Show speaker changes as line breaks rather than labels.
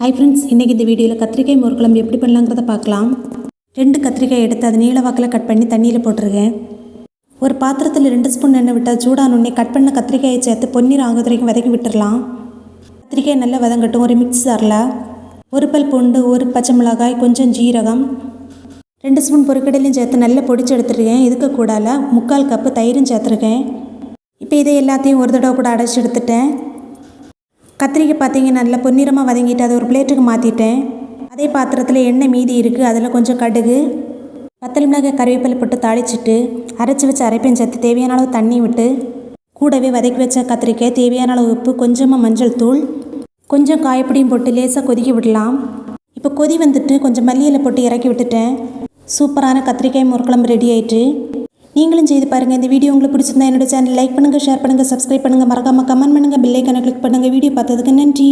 Hi friends இன்றைக்கி இந்த வீடியோவில் கத்திரிக்காய் மோர்க்குழம்பு எப்படி பண்ணலாங்கிறத பார்க்கலாம். ரெண்டு கத்திரிக்காய் எடுத்து அது நீள வாக்கில் கட் பண்ணி தண்ணியில் போட்டிருக்கேன். ஒரு பாத்திரத்தில் ரெண்டு ஸ்பூன் எண்ணெய் விட்டால் சூடானோடனே கட் பண்ண கத்திரிக்காயை சேர்த்து பொன்னீர் ஆகுது வரைக்கும் வதக்கி கத்திரிக்காய் நல்லா வதங்கட்டும் ஒரு மிக்ஸ் ஜாரில் ஒரு பல் பூண்டு ஒரு பச்சை மிளகாய் கொஞ்சம் ஜீரகம். ரெண்டு ஸ்பூன் பொரிக்கடலையும் சேர்த்து நல்லா பொடிச்சு எடுத்துருக்கேன். இதுக்கு கூடால முக்கால் கப்பு தயிரும் சேர்த்துருக்கேன். இப்போ இதை எல்லாத்தையும் ஒரு தடவை கூட அடைச்சி எடுத்துட்டேன். கத்திரிக்காய் பார்த்தீங்கன்னா நல்லா பொன்னிறமாக வதங்கிட்டு அதை ஒரு பிளேட்டுக்கு மாற்றிட்டேன் அதே பாத்திரத்தில் எண்ணெய் மீதி இருக்குது அதில் கொஞ்சம் கடுகு பத்தல் மிளகாய் கறிவேப்பிலை போட்டு தாளிச்சிட்டு அரைச்சி வச்ச அரைப்பேன் சேர்த்து தேவையான அளவு தண்ணி விட்டு கூடவே வதக்கி வச்ச கத்திரிக்காய் தேவையான அளவு உப்பு கொஞ்சமாக மஞ்சள் தூள் கொஞ்சம் காயப்பொடியும் போட்டு லேசாக கொதிக்க விடலாம். இப்போ கொதி வந்துட்டு கொஞ்சம் மல்லியில் போட்டு இறக்கி விட்டுட்டேன். சூப்பரான கத்திரிக்காய் முறுக்குழம்பு ரெடி ஆயிட்டு நீங்களும் செய்து பாருங்கள் இந்த வீடியோ உங்களுக்கு பிடிச்சிருந்தா என்னோட சேனல் லைக் பண்ணுங்கள் ஷேர் பண்ணுங்கள் சப்ஸ்கிரைப் பண்ணுங்கள் மறக்காமல் கமெண்ட் பண்ணுங்கள் பில்லைக்கான கிளிக் பண்ணுங்கள் வீடியோ பார்த்ததுக்கு நன்றி.